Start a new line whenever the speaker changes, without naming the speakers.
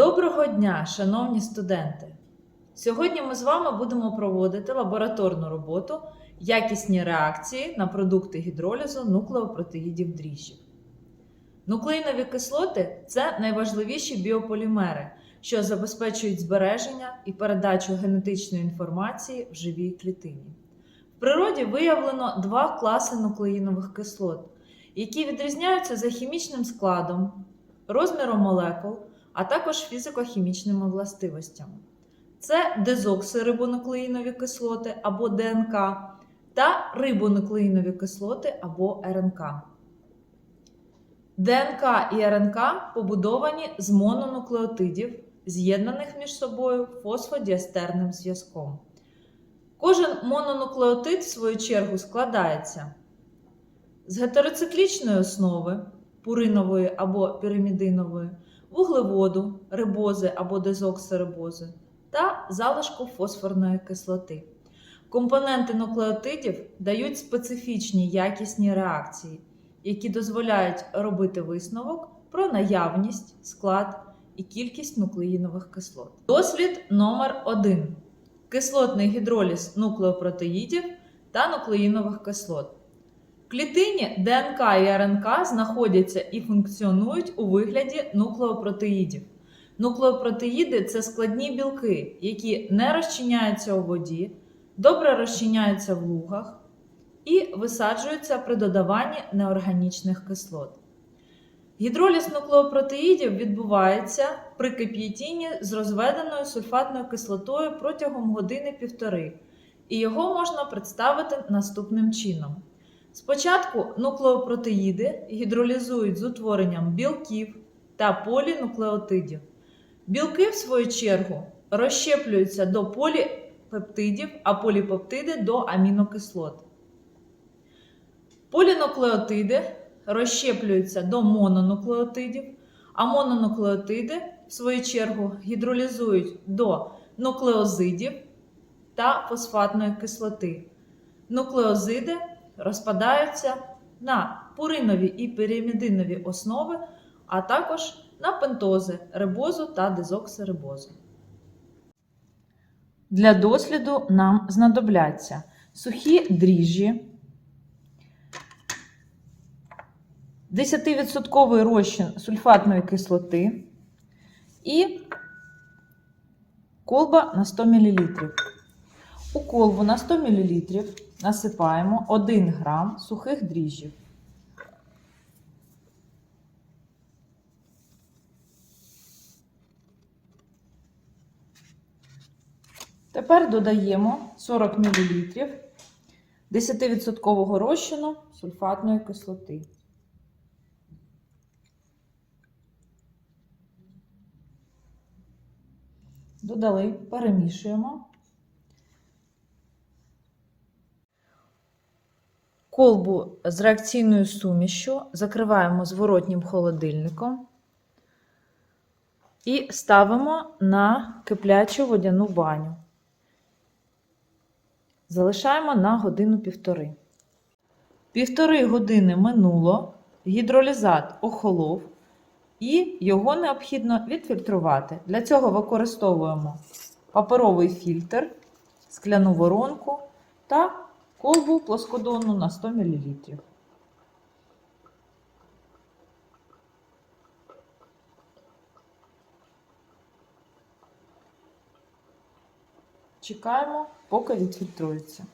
Доброго дня, шановні студенти! Сьогодні ми з вами будемо проводити лабораторну роботу якісні реакції на продукти гідролізу нуклеопротеїдів дріжджів. Нуклеїнові кислоти це найважливіші біополімери, що забезпечують збереження і передачу генетичної інформації в живій клітині. В природі виявлено два класи нуклеїнових кислот, які відрізняються за хімічним складом, розміром молекул, а також фізико-хімічними властивостями. Це дезоксирибонуклеїнові кислоти або ДНК та рибонуклеїнові кислоти або РНК. ДНК і РНК побудовані з мононуклеотидів, з'єднаних між собою фосфодіастерним зв'язком. Кожен мононуклеотид, в свою чергу, складається з гетероциклічної основи пуринової або піримідинової, вуглеводу, рибози або дезоксирибози та залишку фосфорної кислоти. Компоненти нуклеотидів дають специфічні якісні реакції, які дозволяють робити висновок про наявність, склад і кількість нуклеїнових кислот. Дослід номер 1 кислотний гідроліз нуклеопротеїдів та нуклеїнових кислот. Клітині ДНК і РНК знаходяться і функціонують у вигляді нуклеопротеїдів. Нуклеопротеїди це складні білки, які не розчиняються у воді, добре розчиняються в лугах і висаджуються при додаванні неорганічних кислот. Гідроліз нуклеопротеїдів відбувається при кип'ятінні з розведеною сульфатною кислотою протягом години-півтори, і його можна представити наступним чином. Спочатку нуклеопротеїди гідролізують з утворенням білків та полінуклеотидів. Білки, в свою чергу, розщеплюються до поліпептидів, а поліпептиди до амінокислот. Полінуклеотиди розщеплюються до мононуклеотидів, а мононуклеотиди, в свою чергу, гідролізують до нуклеозидів та фосфатної кислоти. Нуклеозиди розпадаються на пуринові і піримідинові основи, а також на пентози, рибозу та дезоксирибозу. Для досліду нам знадобляться сухі дріжджі, 10% розчин сульфатної кислоти і колба на 100 мл. У колбу на 100 мл насипаємо 1 грам сухих дріжджів. Тепер додаємо 40 мл 10% розчину сульфатної кислоти. Додали, перемішуємо. Колбу з реакційною сумішю закриваємо зворотнім холодильником і ставимо на киплячу водяну баню. Залишаємо на годину-півтори. Півтори години минуло, гідролізат охолов, і його необхідно відфільтрувати. Для цього використовуємо паперовий фільтр, скляну воронку та колбу плоскодонну на 100 мл. Чекаємо, поки відфільтрується.